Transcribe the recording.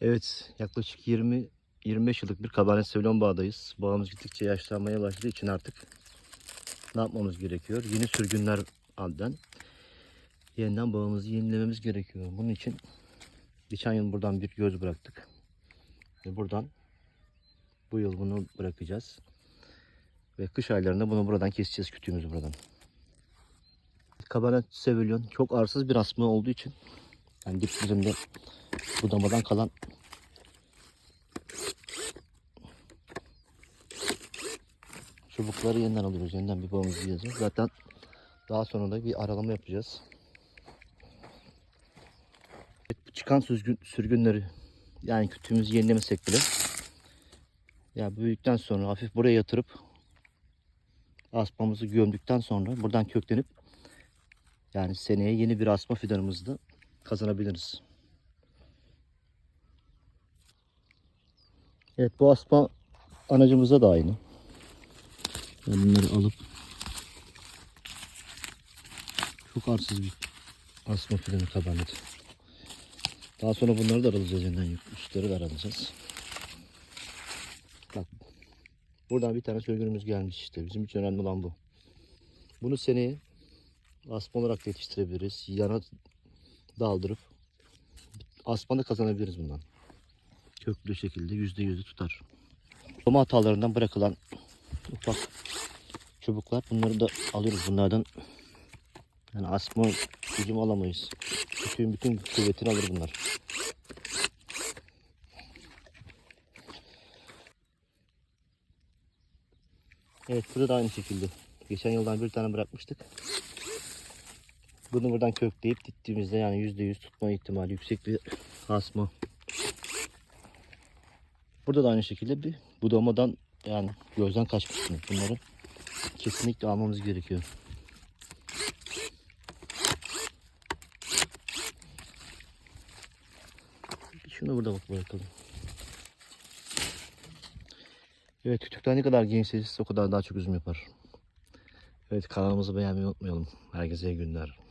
Evet, yaklaşık 20 25 yıllık bir Cabernet Sauvignon bağdayız. Bağımız gittikçe yaşlanmaya başladığı için artık ne yapmamız gerekiyor? Yeni sürgünler halden yeniden bağımızı yenilememiz gerekiyor. Bunun için geçen yıl buradan bir göz bıraktık. Ve buradan bu yıl bunu bırakacağız. Ve kış aylarında bunu buradan keseceğiz kütüğümüzü buradan. Cabernet Sauvignon çok arsız bir asma olduğu için yani dip yüzünde budamadan kalan çubukları yeniden alıyoruz. Yeniden bir bağımızı yiyeceğiz. Zaten daha sonra da bir aralama yapacağız. Evet, çıkan sürgün, sürgünleri yani kütüğümüzü yenilemesek bile ya büyüdükten sonra hafif buraya yatırıp asmamızı gömdükten sonra buradan köklenip yani seneye yeni bir asma fidanımızı da kazanabiliriz. Evet bu asma anacımıza da aynı. Ben bunları alıp çok arsız bir asma fidanı kabarnet. Daha sonra bunları da aralacağız yeniden. Üstleri de aralayacağız. Bak. Buradan bir tane sürgünümüz gelmiş işte. Bizim için önemli olan bu. Bunu seneye asma olarak yetiştirebiliriz. Yana daldırıp asma da kazanabiliriz bundan. Köklü şekilde yüzde yüzü tutar. Doma hatalarından bırakılan ufak çubuklar. Bunları da alıyoruz bunlardan. Yani asma gücüm alamayız. Bütün bütün kuvvetini alır bunlar. Evet burada da aynı şekilde. Geçen yıldan bir tane bırakmıştık. Bunu buradan kökleyip diktiğimizde yani %100 tutma ihtimali yüksek bir asma. Burada da aynı şekilde bir budamadan yani gözden kaçmışsınız. Bunları kesinlikle almamız gerekiyor. Şunu burada bak bırakalım. Evet kütükler ne kadar gençseniz o kadar daha çok üzüm yapar. Evet kanalımızı beğenmeyi unutmayalım. Herkese iyi günler.